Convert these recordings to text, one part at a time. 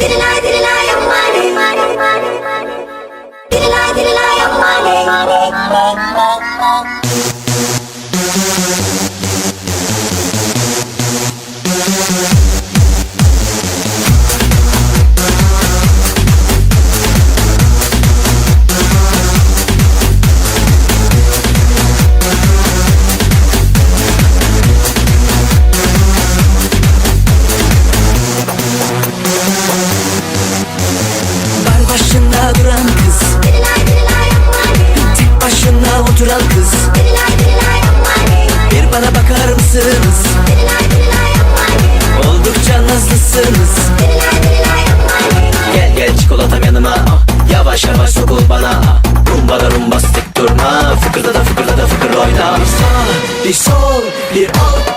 Diddle-I, diddle-I, oh money, money, duran kız. Tek başına oturan kız. Bir bana bakar mısınız? Oldukça nazlısınız. Gel gel çikolatam yanıma. Yavaş yavaş sokul bana. Rumba da rumbastik durma Fıkırda da fıkırda da fıkır oyna Bir sağ bir sol bir alttan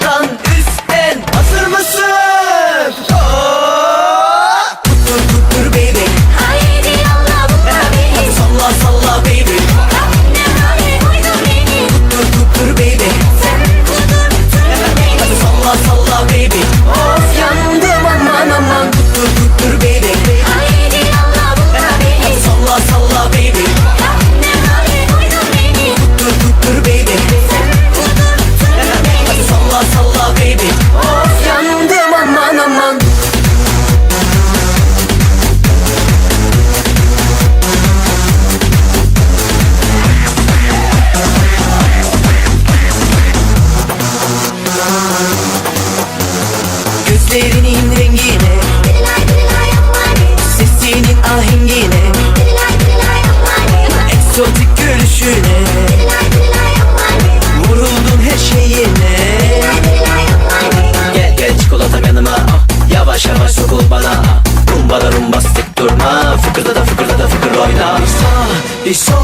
money. Vuruldum her şeyine. Gel gel çikolatam yanıma ah. Yavaş yavaş sokul bana ah. Rumba da rumbastik durma Fıkırda da fıkırda da fıkır oyna bir sol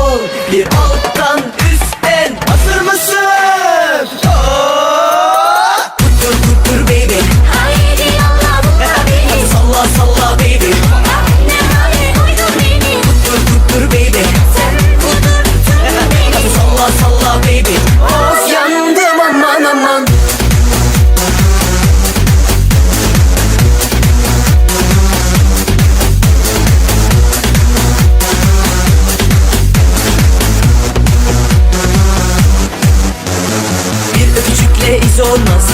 biz olmaz.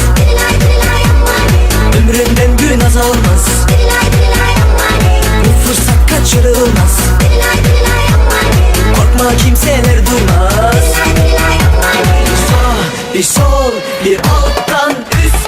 Ömründen gün azalmaz. Bu fırsat kaçırılmaz. Korkma kimseler duymaz. Bir sağ, bir sol, bir alttan üst.